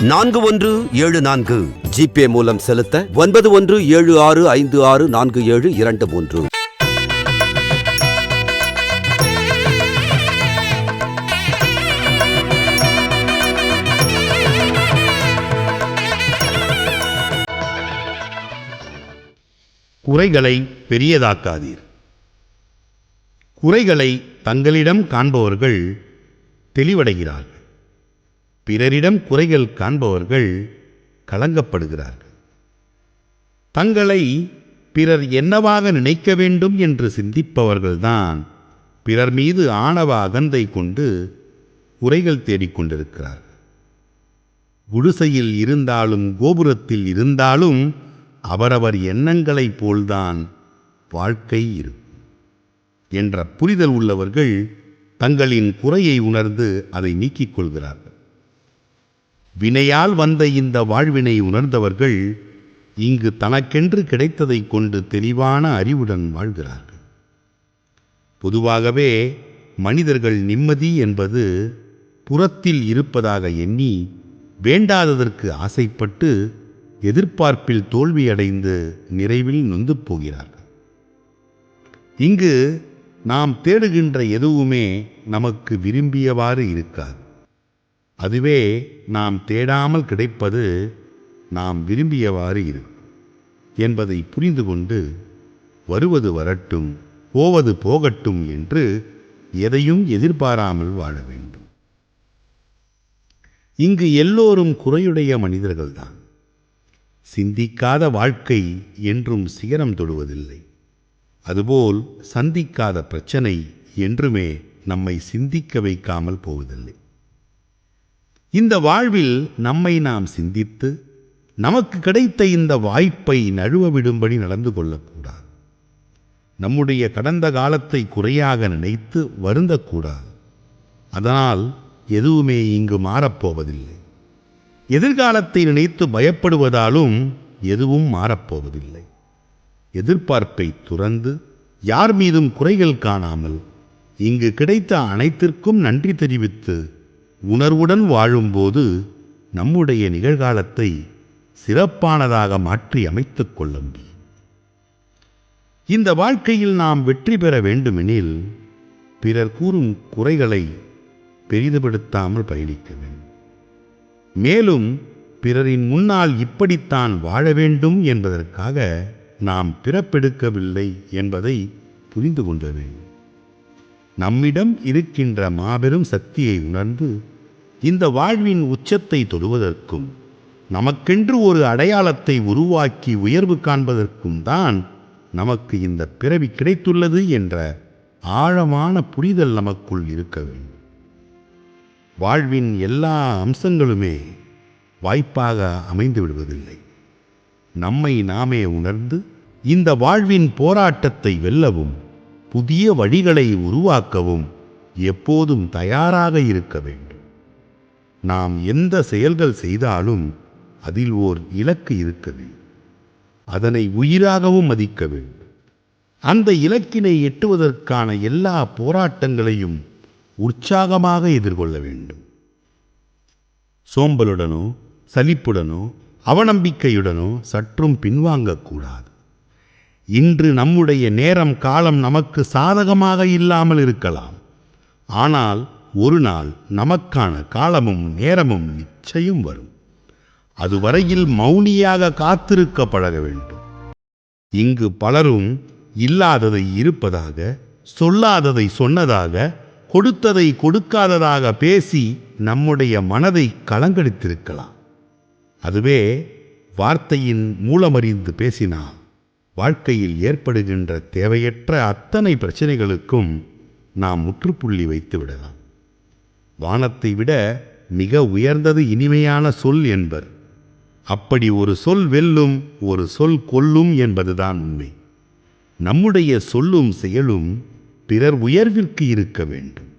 நான்கு ஒன்று ஏழு நான்கு. ஜிபே மூலம் செலுத்த ஒன்பது ஒன்று ஏழு ஆறு ஐந்து ஆறு நான்கு ஏழு இரண்டு மூன்று. குறைகளை பெரியதாக்காதீர். குறைகளை தங்களிடம் காண்பவர்கள் தெளிவடைகிறார்கள். பிறரிடம் குறைகள் காண்பவர்கள் கலங்கப்படுகிறார்கள். தங்களை பிறர் என்னவாக நினைக்க வேண்டும் என்று சிந்திப்பவர்கள்தான் பிறர் மீது ஆணவ அகந்தை கொண்டு குறைகள் தேடிக்கொண்டிருக்கிறார்கள் குடிசையில் இருந்தாலும் கோபுரத்தில் இருந்தாலும் அவரவர் எண்ணங்களைப் போல்தான் வாழ்க்கை இருக்கும் என்ற புரிதல் உள்ளவர்கள் தங்களின் குறையை உணர்ந்து அதை நீக்கிக் கொள்கிறார்கள். வினையால் வந்த இந்த வாழ்வினை உணர்ந்தவர்கள் இங்கு தனக்கென்று கிடைத்ததை கொண்டு தெளிவான அறிவுடன் வாழ்கிறார்கள். பொதுவாகவே மனிதர்கள் நிம்மதி என்பது புறத்தில் இருப்பதாக எண்ணி வேண்டாததற்கு ஆசைப்பட்டு எதிர்பார்ப்பில் தோல்வியடைந்து நிறைவில் நொந்து போகிறார்கள். இங்கு நாம் தேடுகின்ற எதுவுமே நமக்கு விரும்பியவாறு இருக்காது. அதுவே நாம் தேடாமல் கிடைப்பது நாம் விரும்பியவாறு இருக்கும் என்பதை புரிந்து கொண்டு வருவது வரட்டும் போவது போகட்டும் என்று எதையும் எதிர்பாராமல் வாழ வேண்டும். இங்கு எல்லோரும் குறையுடைய மனிதர்கள்தான். சிந்திக்காத வாழ்க்கை என்றும் சிகரம் தொடுவதில்லை. அதுபோல் சந்திக்காத பிரச்சனை என்றுமே நம்மை சிந்திக்க வைக்காமல் போவதில்லை. இந்த வாழ்வில் நம்மை நாம் சிந்தித்து நமக்கு கிடைத்த இந்த வாய்ப்பை நழுவ விடும்படி நடந்து கொள்ளக்கூடாது. நம்முடைய கடந்த காலத்தை குறையாக நினைத்து வருந்தக்கூடாது. அதனால் எதுவுமே இங்கு மாறப்போவதில்லை. எதிர்காலத்தை நினைத்து பயப்படுவதாலும் எதுவும் மாறப்போவதில்லை. எதிர்பார்ப்பை துறந்து யார் மீதும் குறைகள் காணாமல் இங்கு கிடைத்த அனைத்திற்கும் நன்றி தெரிவித்து உணர்வுடன் வாழும்போது நம்முடைய நிகழ்காலத்தை சிறப்பானதாக மாற்றி அமைத்துக் கொள்ள முடியும் இந்த வாழ்க்கையில் நாம் வெற்றி பெற வேண்டுமெனில் பிறர் கூறும் குறைகளை பெரிதுபடுத்தாமல் பயணிக்க வேண்டும். மேலும் பிறரின் முன்னால் இப்படித்தான் வாழ வேண்டும் என்பதற்காக நாம் பிறப்பெடுக்கவில்லை என்பதை புரிந்து கொள்ள வேண்டும். நம்மிடம் இருக்கின்ற மாபெரும் சக்தியை உணர்ந்து இந்த வாழ்வின் உச்சத்தை தொடுவதற்கும் நமக்கென்று ஒரு அடையாளத்தை உருவாக்கி உயர்வு காண்பதற்கும் தான் நமக்கு இந்த பிறவி கிடைத்துள்ளது என்ற ஆழமான புரிதல் நமக்குள் இருக்க வேண்டும். வாழ்வின் எல்லா அம்சங்களுமே வாய்ப்பாக அமைந்து விடுவதில்லை. நம்மை நாமே உணர்ந்து இந்த வாழ்வின் போராட்டத்தை வெல்லவும் புதிய வழிகளை உருவாக்கவும் எப்போதும் தயாராக இருக்க வேண்டும். நாம் எந்த செயல்கள் செய்தாலும் அதில் ஓர் இலக்கு இருக்க அதனை உயிராகவும் மதிக்க வேண்டும். அந்த இலக்கினை எட்டுவதற்கான எல்லா போராட்டங்களையும் உற்சாகமாக எதிர்கொள்ள வேண்டும். சோம்பலுடனோ சலிப்புடனோ அவநம்பிக்கையுடனோ சற்றும் பின்வாங்கக்கூடாது. இன்று நம்முடைய நேரம் காலம் நமக்கு சாதகமாக இல்லாமல் இருக்கலாம். ஆனால் ஒரு நாள் நமக்கான காலமும் நேரமும் நிச்சயம் வரும். அதுவரையில் மௌனியாக காத்திருக்க பழக வேண்டும். இங்கு பலரும் இல்லாததை இருப்பதாக சொல்லாததை சொன்னதாக கொடுத்ததை கொடுக்காததாக பேசி நம்முடைய மனதை கலங்கடித்திருக்கலாம். அதுவே வார்த்தையின் மூலமறிந்து பேசினால் வாழ்க்கையில் ஏற்படுகின்ற தேவையற்ற அத்தனை பிரச்சனைகளுக்கும் நாம் முற்றுப்புள்ளி வைத்து விடலாம். வானத்தை விட மிக உயர்ந்தது இனிமையான சொல் என்பர். அப்படி ஒரு சொல் வெல்லும் ஒரு சொல் கொல்லும் என்பதுதான் உண்மை. நம்முடைய சொல்லும் செயலும் பிறர் உயர்விற்கு இருக்க வேண்டும்.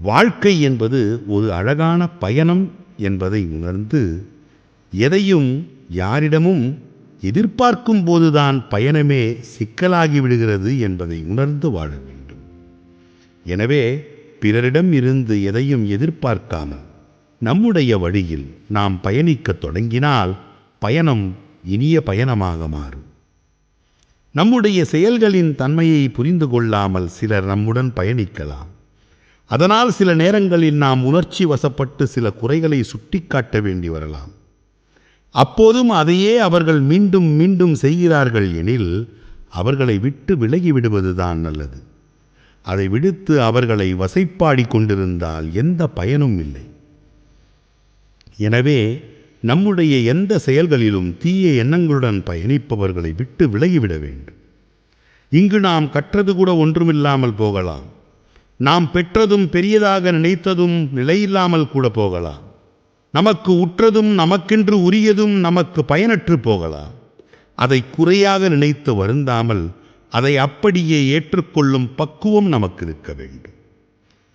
வாழ்க்கை என்பது ஒரு அழகான பயணம் என்பதை உணர்ந்து எதையும் யாரிடமும் எதிர்பார்க்கும் போதுதான் பயணமே சிக்கலாகி விடுகிறது என்பதை உணர்ந்து வாழ வேண்டும். எனவே பிறரிடம் இருந்து எதையும் எதிர்பார்க்காமல் நம்முடைய வழியில் நாம் பயணிக்கத் தொடங்கினால் பயணம் இனிய பயணமாக மாறும். நம்முடைய செயல்களின் தன்மையை புரிந்து கொள்ளாமல் சிலர் நம்முடன் பயணிக்கலாம். அதனால் சில நேரங்களில் நாம் உணர்ச்சி வசப்பட்டு சில குறைகளை சுட்டிக்காட்ட வேண்டி வரலாம். அப்போதும் அதையே அவர்கள் மீண்டும் மீண்டும் செய்கிறார்கள் எனில் அவர்களை விட்டு விலகி விடுவதுதான் நல்லது. அதை விடுத்து அவர்களை வசைப்பாடி கொண்டிருந்தால் எந்த பயனும் இல்லை. எனவே நம்முடைய எந்த செயல்களிலும் தீய எண்ணங்களுடன் பயணிப்பவர்களை விட்டு விலகிவிட வேண்டும். இங்கு நாம் கற்றது கூட ஒன்றுமில்லாமல் போகலாம். நாம் பெற்றதும் பெரியதாக நினைத்ததும் நிலையில்லாமல் கூட போகலாம். நமக்கு உற்றதும் நமக்கென்று உரியதும் நமக்கு பயனற்று போகலாம். அதை குறையாக நினைத்து வருந்தாமல் அதை அப்படியே ஏற்றுக்கொள்ளும் பக்குவம் நமக்கு இருக்க வேண்டும்.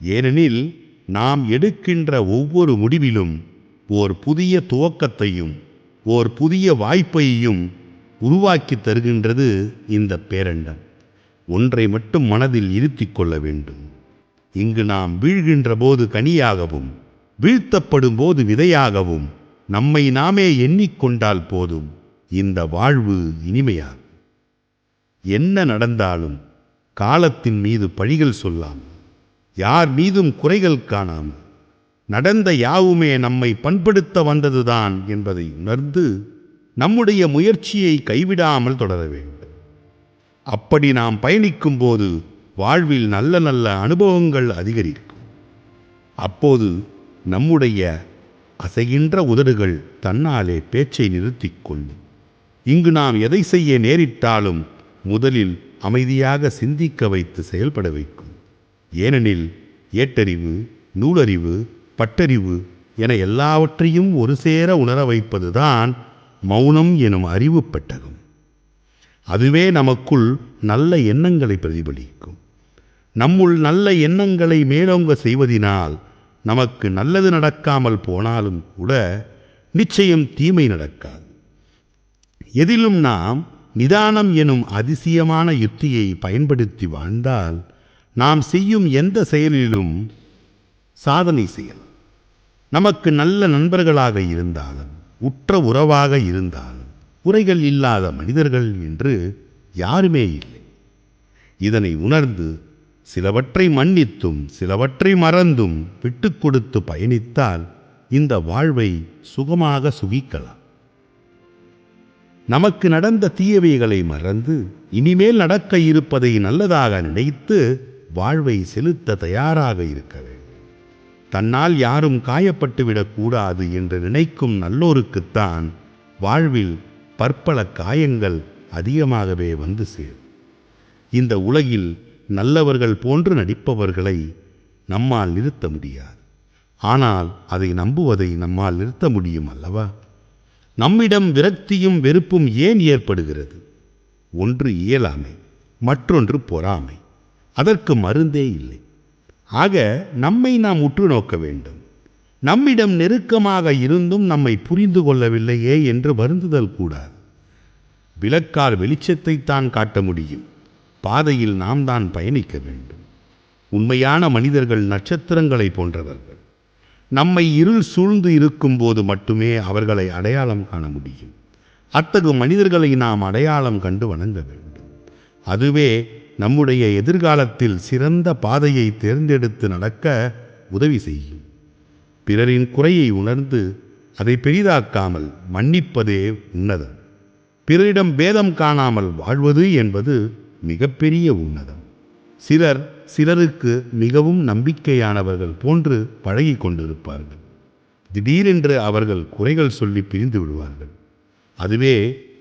ஏனெனில் நாம் எடுக்கின்ற ஒவ்வொரு முடிவிலும் ஓர் புதிய துவக்கத்தையும் ஓர் புதிய வாய்ப்பையும் உருவாக்கி தருகின்றது இந்த பேரண்டம். ஒன்றை மட்டும் மனதில் இருத்திக் கொள்ள வேண்டும். இங்கு நாம் வீழ்கின்ற போது கனியாகவும் வீழ்த்தப்படும் போது விதையாகவும் நம்மை நாமே எண்ணிக்கொண்டால் போதும். இந்த வாழ்வு இனிமையாகும். என்ன நடந்தாலும் காலத்தின் மீது பழிகள் சொல்லாம் யார் மீதும் குறைகள் காணாம் நடந்த யாவுமே நம்மை பண்படுத்த வந்ததுதான் என்பதை உணர்ந்து நம்முடைய முயற்சியை கைவிடாமல் தொடர வேண்டும். அப்படி நாம் பயணிக்கும் போது வாழ்வில் நல்ல நல்ல அனுபவங்கள் அதிகரிக்கும். அப்போது நம்முடைய அசைகின்ற உதடுகள் தன்னாலே பேச்சை நிறுத்திக் கொள்ளும் இங்கு நாம் எதை செய்ய நேரிட்டாலும் முதலில் அமைதியாக சிந்திக்க வைத்து செயல்பட வைக்கும். ஏனெனில் ஏட்டறிவு நூலறிவு பட்டறிவு என எல்லாவற்றையும் ஒரு சேர உணர வைப்பதுதான் மௌனம் எனும் அறிவு பெட்டகம். அதுவே நமக்குள் நல்ல எண்ணங்களை பிரதிபலிக்கும். நம்முள் நல்ல எண்ணங்களை மேலோங்க செய்வதினால் நமக்கு நல்லது நடக்காமல் போனாலும் கூட நிச்சயம் தீமை நடக்காது. எதிலும் நாம் நிதானம் எனும் அதிசயமான யுத்தியை பயன்படுத்தி வாழ்ந்தால் நாம் செய்யும் எந்த செயலிலும் சாதனை செய்யலாம். நமக்கு நல்ல நண்பர்களாக இருந்தாலும் உற்ற உறவாக இருந்தாலும் குறைகள் இல்லாத மனிதர்கள் என்று யாருமே இல்லை. இதனை உணர்ந்து சிலவற்றை மன்னித்தும் சிலவற்றை மறந்தும் விட்டு கொடுத்து பயணித்தால் இந்த வாழ்வை சுகமாக சுகிக்கலாம். நமக்கு நடந்த தீயவைகளை மறந்து இனிமேல் நடக்க இருப்பதை நல்லதாக நினைத்து வாழ்வை செலுத்த தயாராக இருக்க வேண்டும். தன்னால் யாரும் காயப்பட்டுவிடக் கூடாது என்று நினைக்கும் நல்லோருக்குத்தான் வாழ்வில் பற்பல காயங்கள் அதிகமாகவே வந்து சேரும். இந்த உலகில் நல்லவர்கள் போன்று நடிப்பவர்களை நம்மால் நிறுத்த முடியாது. ஆனால் அதை நம்புவதை நம்மால் நிறுத்த முடியும் அல்லவா? நம்மிடம் விரக்தியும் வெறுப்பும் ஏன் ஏற்படுகிறது? ஒன்று இயலாமை மற்றொன்று பொறாமை. அதற்கு மருந்தே இல்லை. ஆக நம்மை நாம் உற்று நோக்க வேண்டும். நம்மிடம் நெருக்கமாக இருந்தும் நம்மை புரிந்து கொள்ளவில்லையே என்று வருந்துதல் கூடாது. விளக்கால் வெளிச்சத்தைத்தான் காட்ட முடியும். பாதையில் நாம் தான் பயணிக்க வேண்டும். உண்மையான மனிதர்கள் நட்சத்திரங்களை போன்றவர்கள். நம்மை இருள் சூழ்ந்து இருக்கும்போது மட்டுமே அவர்களை அடையாளம் காண முடியும். அத்தகு மனிதர்களை நாம் அடையாளம் கண்டு வணங்க வேண்டும். அதுவே நம்முடைய எதிர்காலத்தில் சிறந்த பாதையை தேர்ந்தெடுத்து நடக்க உதவி செய்யும். பிறரின் குறையை உணர்ந்து அதை பெரிதாக்காமல் மன்னிப்பதே உன்னதம். பிறரிடம் பேதம் காணாமல் வாழ்வது என்பது மிகப்பெரிய உன்னதம். சிலர் சிலருக்கு மிகவும் நம்பிக்கையானவர்கள் போன்று பழகி கொண்டிருப்பார்கள் திடீரென்று அவர்கள் குறைகள் சொல்லி பிரிந்து விடுவார்கள். அதுவே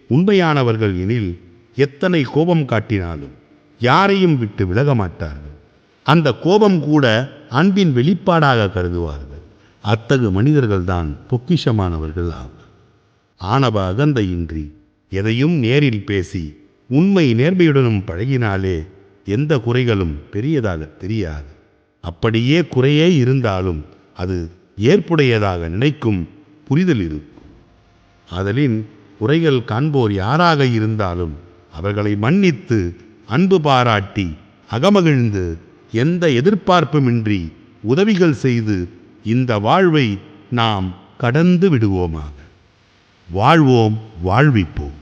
உண்மையானவர்கள் எனில் எத்தனை கோபம் காட்டினாலும் யாரையும் விட்டு விலக மாட்டார்கள். அந்த கோபம் கூட அன்பின் வெளிப்பாடாக கருதுவார்கள். அத்தகு மனிதர்கள்தான் பொக்கிஷமானவர்கள் ஆவர். ஆணவ அகந்தையின்றி எதையும் நேரில் பேசி உண்மை நேர்மையுடனும் பழகினாலே எந்த குறைகளும் பெரியதாக தெரியாது. அப்படியே குறையே இருந்தாலும் அது ஏற்புடையதாக நினைக்கும் புரிதல் இருக்கும் அதலின் குறைகள் காண்போர் யாராக இருந்தாலும் அவர்களை மன்னித்து அன்பு பாராட்டி அகமகிழ்ந்து எந்த எதிர்பார்ப்புமின்றி உதவிகள் செய்து இந்த வாழ்வை நாம் கடந்து விடுவோமாக. வாழ்வோம் வாழ்விப்போம்.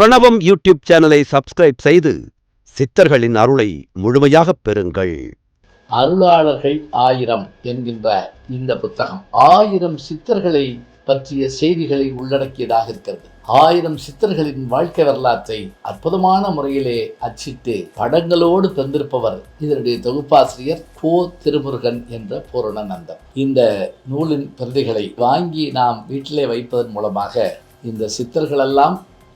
பிரணவம் யூடியூப் சேனலை சப்ஸ்கிரைப் செய்து சித்தர்களின் அருளை முழுமையாகப் பெறுங்கள். அருளாளர்கள் ஆயிரம் என்கின்ற இந்த புத்தகம் ஆயிரம் சித்தர்களை பற்றிய செய்திகளை உள்ளடக்கியதாக இருக்கிறது. ஆயிரம் சித்தர்களின் வாழ்க்கை வரலாற்றை அற்புதமான முறையிலே அச்சிட்டு படங்களோடு தந்திருப்பவர் இதனுடைய தொகுப்பாசிரியர் கோ திருமுருகன் என்ற பூரணநந்தன். இந்த நூலின் பிரதிகளை வாங்கி நாம் வீட்டிலே வைப்பதன் மூலமாக இந்த சித்தர்களெல்லாம்